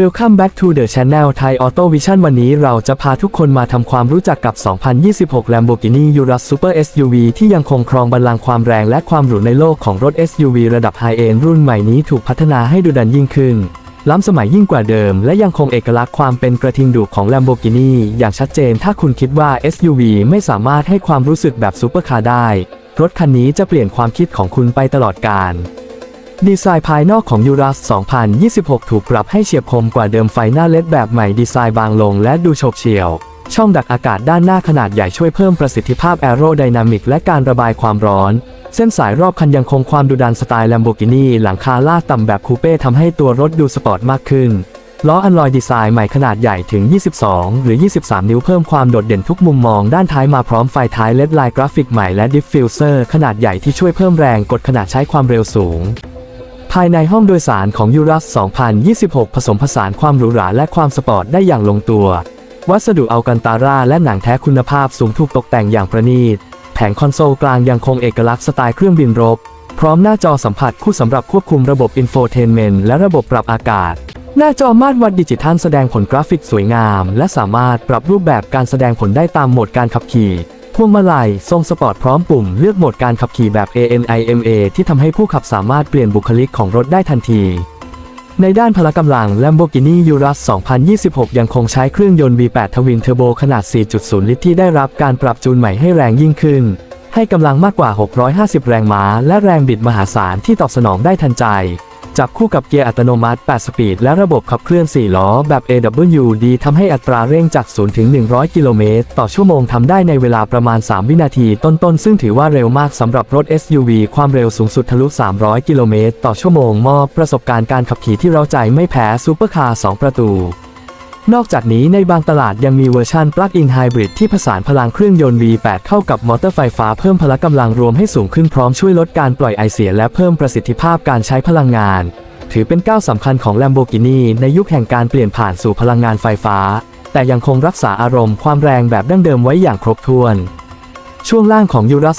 Welcome back to the channel Thai Auto Vision วันนี้เราจะพาทุกคนมาทำความรู้จักกับ 2026 Lamborghini Urus Super SUV ที่ยังคงครองบัลลังก์ความแรงและความหรูในโลกของรถ SUV ระดับไฮเอนรุ่นใหม่นี้ถูกพัฒนาให้ดูดันยิ่งขึ้น ล้ำสมัยยิ่งกว่าเดิม และยังคงเอกลักษณ์ความเป็นกระทิงดุของ Lamborghini อย่างชัดเจน ถ้าคุณคิดว่า SUV ไม่สามารถให้ความรู้สึกแบบซูเปอร์คาร์ได้ รถคันนี้จะเปลี่ยนความคิดของคุณไปตลอดกาล ดีไซน์ภายนอกของ Urus 2026 ถูกปรับให้เฉียบคมกว่าเดิมไฟหน้าเลดแบบใหม่ดีไซน์บางลงและดูโฉบเฉี่ยว ช่องดักอากาศด้านหน้าขนาดใหญ่ช่วยเพิ่มประสิทธิภาพแอโรไดนามิกและการระบายความร้อน เส้นสายรอบคันยังคงความดุดันสไตล์ Lamborghini หลังคาลาดต่ำแบบคูเป้ทำให้ตัวรถดูสปอร์ตมากขึ้นล้ออันลอยดีไซน์ใหม่ขนาดใหญ่ถึง 22 หรือ 23 นิ้วเพิ่มความโดดเด่นทุกมุมมองด้านท้ายมาพร้อมไฟท้ายเลดไลน์กราฟิกใหม่และดิฟฟิวเซอร์ขนาดใหญ่ที่ช่วยเพิ่มแรงกดขณะใช้ความเร็วสูง ภายในห้องโดยสารของ Urus 2026 ผสมผสานความหรูหราและความสปอร์ตได้อย่างลงตัว วัสดุอัลกันตาร่าและหนังแท้คุณภาพสูงถูกตกแต่งอย่างประณีต แผงคอนโซลกลางยังคงเอกลักษณ์สไตล์เครื่องบินรบ พร้อมหน้าจอสัมผัสคู่สำหรับควบคุมระบบอินโฟเทนเมนต์และระบบปรับอากาศ หน้าจอมาตรวัดดิจิทัลแสดงผลกราฟิกสวยงาม และสามารถปรับรูปแบบการแสดงผลได้ตามโหมดการขับขี่ พวงมาลัยทรงสปอร์ตพร้อมปุ่มเลือกโหมดการขับขี่แบบ ANIMA ที่ทำให้ผู้ขับสามารถเปลี่ยนบุคลิกของรถได้ทันที ในด้านพละกำลัง Lamborghini Urus 2026 ยังคงใช้เครื่องยนต์ V8 ทวินเทอร์โบขนาด 4.0 ลิตรที่ได้รับการปรับจูนใหม่ให้แรงยิ่งขึ้น ให้กำลังมากกว่า 650 แรงม้า และแรงบิดมหาศาลที่ตอบสนองได้ทันใจ จับคู่กับเกียร์อัตโนมัติ 8 สปีด และระบบขับเคลื่อน 4 ล้อ แบบ AWD ทำให้อัตราเร่งจาก 0 ถึง 100 กิโลเมตร ต่อชั่วโมงทำได้ในเวลาประมาณ 3 วินาที ต้นๆ ซึ่งถือว่าเร็วมากสำหรับรถ SUV ความเร็วสูงสุดทะลุ 300 กิโลเมตร ต่อชั่วโมง มอบประสบการณ์การขับขี่ที่เราใจไม่แพ้ซูเปอร์คาร์ 2 ประตู นอกจากนี้ในบางตลาดยังมีเวอร์ชัน Plug-in Hybrid ที่ผสานพลังเครื่องยนต์ V8 เข้ากับมอเตอร์ไฟฟ้าเพิ่มพละกำลังรวมให้สูงขึ้นพร้อมช่วยลดการปล่อยไอเสียและเพิ่มประสิทธิภาพการใช้พลังงาน ถือเป็นก้าวสำคัญของ Lamborghini ในยุคแห่งการเปลี่ยนผ่านสู่พลังงานไฟฟ้า แต่ยังคงรักษาอารมณ์ความแรงแบบดั้งเดิมไว้อย่างครบถ้วน ช่วงล่างของ Urus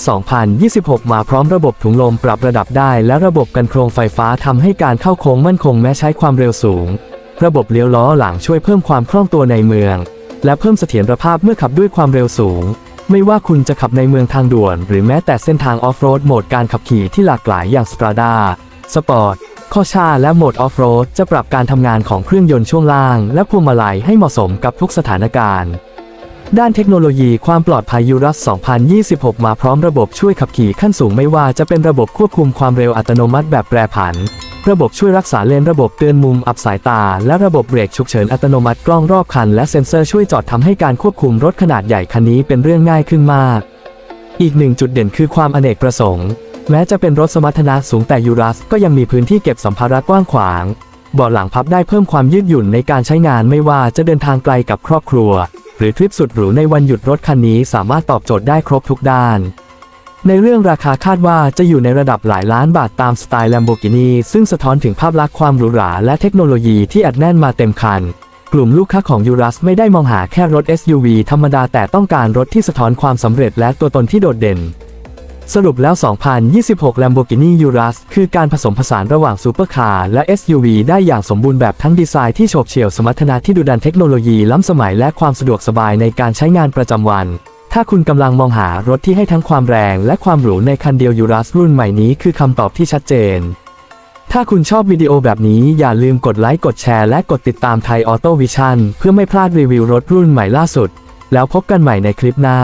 2026 มาพร้อมระบบถุงลมปรับระดับได้ และระบบกันโครงไฟฟ้าทำให้การเข้าโค้งมั่นคงแม้ใช้ความเร็วสูง ระบบเลี้ยวล้อหลังช่วยเพิ่มความคล่องตัวในเมือง และเพิ่มเสถียรภาพเมื่อขับด้วยความเร็วสูง ไม่ว่าคุณจะขับในเมืองทางด่วน หรือแม้แต่เส้นทางออฟโรดโหมดการขับขี่ที่หลากหลายอย่าง Strada Sport ข้อชาและโหมดออฟโรดจะปรับการทำงานของเครื่องยนต์ช่วงล่าง และพวงมาลัยให้เหมาะสมกับทุกสถานการณ์ ด้านเทคโนโลยีความปลอดภัย Urus 2026 มาพร้อมระบบช่วยขับขี่ขั้นสูงไม่ว่าจะเป็นระบบควบคุมความเร็วอัตโนมัติแบบแปรผัน ระบบช่วยรักษาเลนระบบเตือนมุมอับสายตา และระบบเบรกฉุกเฉินอัตโนมัติกล้องรอบคัน และเซ็นเซอร์ช่วยจอดทำให้การควบคุมรถขนาดใหญ่คันนี้เป็นเรื่องง่ายขึ้นมาก อีกหนึ่งจุดเด่นคือความอเนกประสงค์ แม้จะเป็นรถสมรรถนะสูงแต่ยูรัสก็ยังมีพื้นที่เก็บสัมภาระกว้างขวางเบาะหลังพับได้เพิ่มความยืดหยุ่นในการใช้งานไม่ว่าจะเดินทางไกลกับครอบครัว หรือทริปสุดหรูในวันหยุดรถคันนี้สามารถตอบโจทย์ได้ครบทุกด้าน ในเรื่องราคาคาดว่าจะอยู่ในระดับหลายล้านบาทตามสไตล์ Lamborghini ซึ่งสะท้อนถึงภาพลักษณ์ความหรูหราและเทคโนโลยีที่อัดแน่นมาเต็มคัน กลุ่มลูกค้าของ Urus ไม่ได้มองหาแค่รถ SUV ธรรมดาแต่ต้องการรถที่สะท้อนความสำเร็จและตัวตนที่โดดเด่น สรุปแล้ว 2026 Lamborghini Urus คือการผสมผสานระหว่างซูเปอร์คาร์และ SUV ได้อย่างสมบูรณ์แบบทั้งดีไซน์ที่โฉบเฉี่ยวสมรรถนะที่ดุดันเทคโนโลยีล้ำสมัยและความสะดวกสบายในการใช้งานประจำวัน ถ้าคุณกำลังมองหารถที่ให้ทั้งความแรงและความหรูในคันเดียวยูรัสรุ่นใหม่นี้คือคำตอบที่ชัดเจน ถ้าคุณชอบวิดีโอแบบนี้อย่าลืมกดไลค์กดแชร์และกดติดตามไทยออโต้วิชันเพื่อไม่พลาดรีวิวรถรุ่นใหม่ล่าสุด แล้วพบกันใหม่ในคลิปหน้า